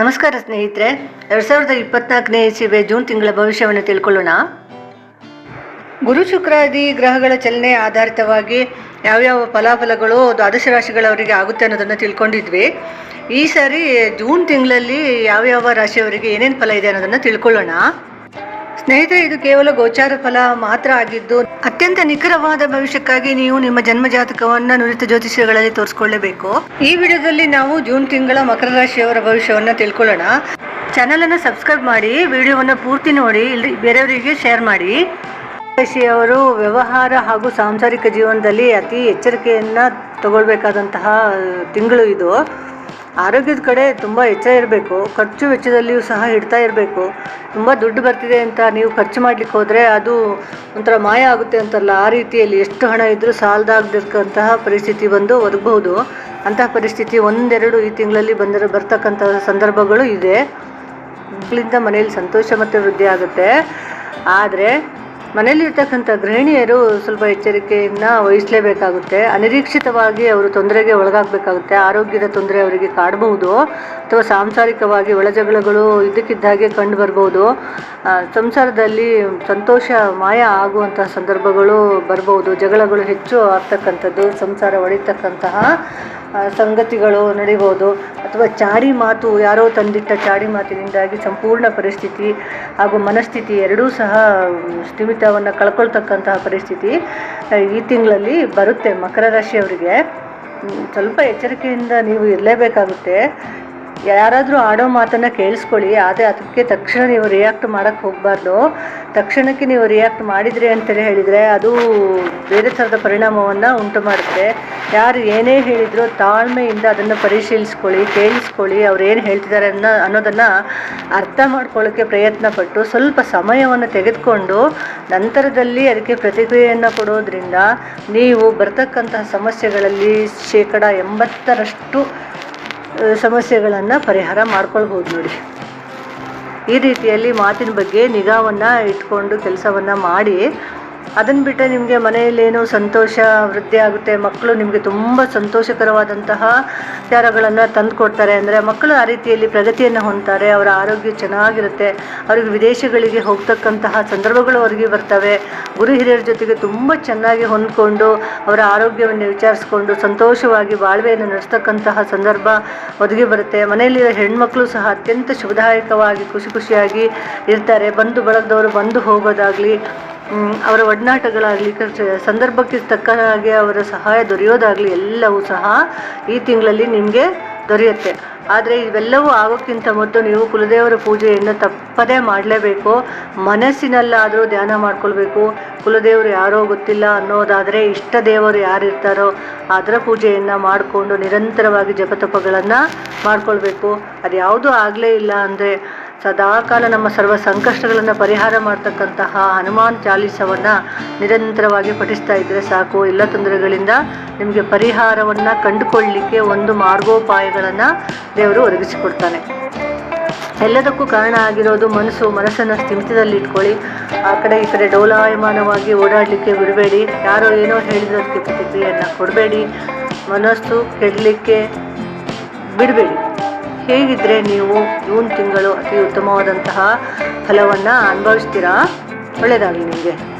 ನಮಸ್ಕಾರ ಸ್ನೇಹಿತರೆ. ಎರಡು ಸಾವಿರದ ಇಪ್ಪತ್ನಾಲ್ಕನೇ ಇಸಿವೆ ಜೂನ್ ತಿಂಗಳ ಭವಿಷ್ಯವನ್ನು ತಿಳ್ಕೊಳ್ಳೋಣ. ಗುರು ಶುಕ್ರಾದಿ ಗ್ರಹಗಳ ಚಲನೆ ಆಧಾರಿತವಾಗಿ ಯಾವ್ಯಾವ ಫಲಾಫಲಗಳು ದ್ವಾದಶ ರಾಶಿಗಳವರಿಗೆ ಆಗುತ್ತೆ ಅನ್ನೋದನ್ನು ತಿಳ್ಕೊಂಡಿದ್ವಿ. ಈ ಸಾರಿ ಜೂನ್ ತಿಂಗಳಲ್ಲಿ ಯಾವ್ಯಾವ ರಾಶಿಯವರಿಗೆ ಏನೇನು ಫಲ ಇದೆ ಅನ್ನೋದನ್ನು ತಿಳ್ಕೊಳ್ಳೋಣ. ಸ್ನೇಹಿತರೆ, ಇದು ಕೇವಲ ಗೋಚಾರ ಫಲ ಮಾತ್ರ ಆಗಿದ್ದು, ಅತ್ಯಂತ ನಿಖರವಾದ ಭವಿಷ್ಯಕ್ಕಾಗಿ ನೀವು ನಿಮ್ಮ ಜನ್ಮ ಜಾತಕವನ್ನ ನುರಿತ ಜ್ಯೋತಿಷ್ಯಗಳಲ್ಲಿ ತೋರಿಸಿಕೊಳ್ಳಬೇಕು. ಈ ವಿಡಿಯೋದಲ್ಲಿ ನಾವು ಜೂನ್ ತಿಂಗಳ ಮಕರ ರಾಶಿಯವರ ಭವಿಷ್ಯವನ್ನ ತಿಳ್ಕೊಳ್ಳೋಣ. ಚಾನಲ್ ಅನ್ನು ಸಬ್ಸ್ಕ್ರೈಬ್ ಮಾಡಿ, ವಿಡಿಯೋವನ್ನು ಪೂರ್ತಿ ನೋಡಿ ಇಲ್ಲಿ ಬೇರೆಯವರಿಗೆ ಶೇರ್ ಮಾಡಿ. ರಾಶಿಯವರು ವ್ಯವಹಾರ ಹಾಗೂ ಸಾಂಸಾರಿಕ ಜೀವನದಲ್ಲಿ ಅತಿ ಎಚ್ಚರಿಕೆಯನ್ನ ತಗೊಳ್ಬೇಕಾದಂತಹ ತಿಂಗಳು ಇದು. ಆರೋಗ್ಯದ ಕಡೆ ತುಂಬ ಎಚ್ಚರ ಇರಬೇಕು. ಖರ್ಚು ವೆಚ್ಚದಲ್ಲಿಯೂ ಸಹ ಇಡ್ತಾ ಇರಬೇಕು. ತುಂಬ ದುಡ್ಡು ಬರ್ತಿದೆ ಅಂತ ನೀವು ಖರ್ಚು ಮಾಡ್ಲಿಕ್ಕೆ ಹೋದರೆ ಅದು ಒಂಥರ ಮಾಯ ಆಗುತ್ತೆ ಅಂತಲ್ಲ. ಆ ರೀತಿಯಲ್ಲಿ ಎಷ್ಟು ಹಣ ಇದ್ದರೂ ಸಾಲದಾಗದಿರ್ತಕ್ಕಂತಹ ಪರಿಸ್ಥಿತಿ ಬಂದು ಒದಗಬಹುದು. ಅಂತಹ ಪರಿಸ್ಥಿತಿ ಒಂದೆರಡು ಈ ತಿಂಗಳಲ್ಲಿ ಬಂದರೆ ಬರ್ತಕ್ಕಂಥ ಸಂದರ್ಭಗಳು ಇದೆ. ಮಕ್ಕಳಿಂದ ಮನೆಯಲ್ಲಿ ಸಂತೋಷ ಮತ್ತು ವೃದ್ಧಿ ಆಗುತ್ತೆ. ಆದರೆ ಮನೆಯಲ್ಲಿರ್ತಕ್ಕಂಥ ಗೃಹಿಣಿಯರು ಸ್ವಲ್ಪ ಎಚ್ಚರಿಕೆಯನ್ನು ವಹಿಸಲೇಬೇಕಾಗುತ್ತೆ. ಅನಿರೀಕ್ಷಿತವಾಗಿ ಅವರು ತೊಂದರೆಗೆ ಒಳಗಾಗಬೇಕಾಗುತ್ತೆ. ಆರೋಗ್ಯದ ತೊಂದರೆ ಅವರಿಗೆ ಕಾಡಬಹುದು. ಅಥವಾ ಸಾಂಸಾರಿಕವಾಗಿ ಒಳಜಗಳಗಳು ಇದ್ದಕ್ಕಿದ್ದಾಗೆ ಕಂಡು ಬರ್ಬೋದು. ಆ, ಸಂಸಾರದಲ್ಲಿ ಸಂತೋಷ ಮಾಯ ಆಗುವಂತಹ ಸಂದರ್ಭಗಳು ಬರಬಹುದು ಜಗಳಗಳು ಹೆಚ್ಚು ಆಗ್ತಕ್ಕಂಥದ್ದು ಸಂಸಾರ ಒಡಿತಕ್ಕಂತಹ ಸಂಗತಿಗಳು ನಡಿಬೋದು. ಅಥವಾ ಚಾಡಿ ಮಾತು ಯಾರೋ ತಂದಿಟ್ಟ ಚಾಡಿ ಮಾತಿನಿಂದಾಗಿ ಸಂಪೂರ್ಣ ಪರಿಸ್ಥಿತಿ ಹಾಗೂ ಮನಸ್ಥಿತಿ ಎರಡೂ ಸಹ ಸ್ಥಿಮಿತವನ್ನು ಕಳ್ಕೊಳ್ತಕ್ಕಂತಹ ಪರಿಸ್ಥಿತಿ ಈ ತಿಂಗಳಲ್ಲಿ ಬರುತ್ತೆ ಮಕರ ರಾಶಿಯವರಿಗೆ. ಸ್ವಲ್ಪ ಎಚ್ಚರಿಕೆಯಿಂದ ನೀವು ಇರಲೇಬೇಕಾಗುತ್ತೆ. ಯಾರಾದರೂ ಆಡೋ ಮಾತನ್ನು ಕೇಳಿಸ್ಕೊಳ್ಳಿ, ಆದರೆ ಅದಕ್ಕೆ ತಕ್ಷಣ ನೀವು ರಿಯಾಕ್ಟ್ ಮಾಡೋಕ್ಕೆ ಹೋಗಬಾರ್ದು. ತಕ್ಷಣಕ್ಕೆ ನೀವು ರಿಯಾಕ್ಟ್ ಮಾಡಿದ್ರಿ ಅಂತೇಳಿ ಹೇಳಿದರೆ ಅದು ಬೇರೆ ಥರದ ಪರಿಣಾಮವನ್ನು ಉಂಟು ಮಾಡುತ್ತೆ. ಯಾರು ಏನೇ ಹೇಳಿದರೂ ತಾಳ್ಮೆಯಿಂದ ಅದನ್ನು ಪರಿಶೀಲಿಸ್ಕೊಳ್ಳಿ, ಕೇಳಿಸ್ಕೊಳ್ಳಿ, ಅವ್ರು ಏನು ಹೇಳ್ತಿದ್ದಾರೆ ಅನ್ನೋ, ಅನ್ನೋದನ್ನು ಅರ್ಥ ಮಾಡ್ಕೊಳ್ಳೋಕ್ಕೆ ಪ್ರಯತ್ನ ಪಟ್ಟು ಸ್ವಲ್ಪ ಸಮಯವನ್ನು ತೆಗೆದುಕೊಂಡು ನಂತರದಲ್ಲಿ ಅದಕ್ಕೆ ಪ್ರತಿಕ್ರಿಯೆಯನ್ನು ಕೊಡೋದ್ರಿಂದ ನೀವು ಬರ್ತಕ್ಕಂತಹ ಸಮಸ್ಯೆಗಳಲ್ಲಿ ಶೇಕಡ ಎಂಬತ್ತರಷ್ಟು ಸಮಸ್ಯೆಗಳನ್ನು ಪರಿಹಾರ ಮಾಡ್ಕೊಳ್ಬೋದು ನೋಡಿ. ಈ ರೀತಿಯಲ್ಲಿ ಮಾತಿನ ಬಗ್ಗೆ ನಿಗಾವನ್ನು ಇಟ್ಕೊಂಡು ಕೆಲಸವನ್ನು ಮಾಡಿ ಅದನ್ನು ಬಿಟ್ಟರೆ ನಿಮಗೆ ಮನೆಯಲ್ಲೇನೋ ಸಂತೋಷ, ವೃದ್ಧಿ ಆಗುತ್ತೆ, ಮಕ್ಕಳು ನಿಮಗೆ ತುಂಬ ಸಂತೋಷಕರವಾದಂತಹ ವಿಚಾರಗಳನ್ನು ತಂದು ಕೊಡ್ತಾರೆ ಅಂದರೆ ಮಕ್ಕಳು ಆ ರೀತಿಯಲ್ಲಿ ಪ್ರಗತಿಯನ್ನು ಹೊಂದ್ತಾರೆ, ಅವರ ಆರೋಗ್ಯ ಚೆನ್ನಾಗಿರುತ್ತೆ, ಅವ್ರಿಗೆ ವಿದೇಶಗಳಿಗೆ ಹೋಗ್ತಕ್ಕಂತಹ ಸಂದರ್ಭಗಳು ಅವರಿಗೆ ಬರ್ತವೆ. ಗುರು ಹಿರಿಯರ ಜೊತೆಗೆ ತುಂಬ ಚೆನ್ನಾಗಿ ಹೊಂದ್ಕೊಂಡು, ಅವರ ಆರೋಗ್ಯವನ್ನು ವಿಚಾರಿಸ್ಕೊಂಡು, ಸಂತೋಷವಾಗಿ ಬಾಳ್ವೆಯನ್ನು ನಡೆಸ್ತಕ್ಕಂತಹ ಸಂದರ್ಭ ಒದಗಿ ಬರುತ್ತೆ. ಮನೆಯಲ್ಲಿರೋ ಹೆಣ್ಮಕ್ಳು ಸಹ ಅತ್ಯಂತ ಶುಭದಾಯಕವಾಗಿ, ಖುಷಿ ಖುಷಿಯಾಗಿ ಇರ್ತಾರೆ. ಬಂಧು ಬಳಗದವರು ಬಂದು ಹೋಗೋದಾಗಲಿ ಅವರ ಒಡನಾಟಗಳಾಗಲಿ ಸಂದರ್ಭಕ್ಕೆ ತಕ್ಕ ಹಾಗೆ ಅವರ ಸಹಾಯ ದೊರೆಯೋದಾಗಲಿ ಎಲ್ಲವೂ ಸಹ ಈ ತಿಂಗಳಲ್ಲಿ ನಿಮಗೆ ದೊರೆಯುತ್ತೆ. ಆದರೆ ಇವೆಲ್ಲವೂ ಆಗೋಕ್ಕಿಂತ ಮೊದಲು ನೀವು ಕುಲದೇವರ ಪೂಜೆಯನ್ನು ತಪ್ಪದೇ ಮಾಡಲೇಬೇಕು. ಮನಸ್ಸಿನಲ್ಲಾದರೂ ಧ್ಯಾನ ಮಾಡ್ಕೊಳ್ಬೇಕು. ಕುಲದೇವರು ಯಾರೋ ಗೊತ್ತಿಲ್ಲ ಅನ್ನೋದಾದರೆ ಇಷ್ಟ ದೇವರು ಯಾರಿರ್ತಾರೋ ಅದರ ಪೂಜೆಯನ್ನು ಮಾಡಿಕೊಂಡು ನಿರಂತರವಾಗಿ ಜಪತಪಗಳನ್ನು ಮಾಡ್ಕೊಳ್ಬೇಕು. ಅದು ಯಾವುದೂ ಆಗಲೇ ಇಲ್ಲ ಅಂದರೆ ಸದಾಕಾಲ ನಮ್ಮ ಸರ್ವ ಸಂಕಷ್ಟಗಳನ್ನು ಪರಿಹಾರ ಮಾಡ್ತಕ್ಕಂತಹ ಹನುಮಾನ್ ಚಾಲೀಸವನ್ನು ನಿರಂತರವಾಗಿ ಪಠಿಸ್ತಾ ಇದ್ದರೆ ಸಾಕು. ಎಲ್ಲ ತೊಂದರೆಗಳಿಂದ ನಿಮಗೆ ಪರಿಹಾರವನ್ನು ಕಂಡುಕೊಳ್ಳಲಿಕ್ಕೆ ಒಂದು ಮಾರ್ಗೋಪಾಯಗಳನ್ನು ದೇವರು ಒದಗಿಸಿಕೊಡ್ತಾನೆ. ಎಲ್ಲದಕ್ಕೂ ಕಾರಣ ಆಗಿರೋದು ಮನಸ್ಸು, ಮನಸ್ಸನ್ನು ಸ್ಥಿಮಿತದಲ್ಲಿ ಇಟ್ಕೊಳ್ಳಿ. ಆ ಕಡೆ ಈ ಕಡೆ ಡೋಲಾಯಮಾನವಾಗಿ ಓಡಾಡಲಿಕ್ಕೆ ಬಿಡಬೇಡಿ. ಯಾರೋ ಏನೋ ಹೇಳಿರೋದಕ್ಕೆ ಪ್ರತಿಕ್ರಿಯೆಯನ್ನು ಕೊಡಬೇಡಿ. ಮನಸ್ಸು ಕೆಡಲಿಕ್ಕೆ ಬಿಡಬೇಡಿ. ಹೇಗಿದ್ದರೆ ನೀವು ಜೂನ್ ತಿಂಗಳು ಅತಿ ಉತ್ತಮವಾದಂತಹ ಫಲವನ್ನು ಅನುಭವಿಸ್ತೀರಾ? ಒಳ್ಳೆಯದಾಗಲಿ ನಿಮಗೆ.